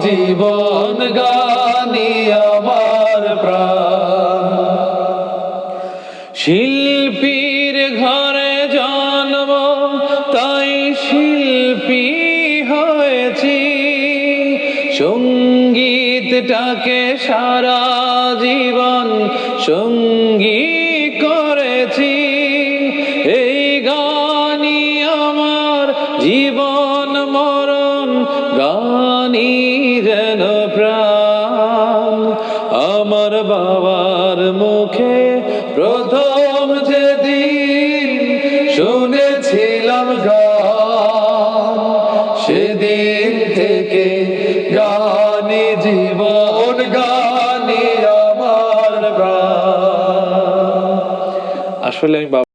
জীবন গানি আমার প্রাণ। শিল্পীর ঘরে জন্ম, তাই শিল্পী হয়েছি। সঙ্গীতটাকে সারা জীবন সঙ্গী করেছি। এই গানই আমার জীবন মরণ গানই যেন প্রাণ আমার বাবার মুখে প্রথম যেদিন শুনেছিলাম গান, সেদিন থেকে গানি জীবন, গানি আমার প্রাণ। আসলে আমি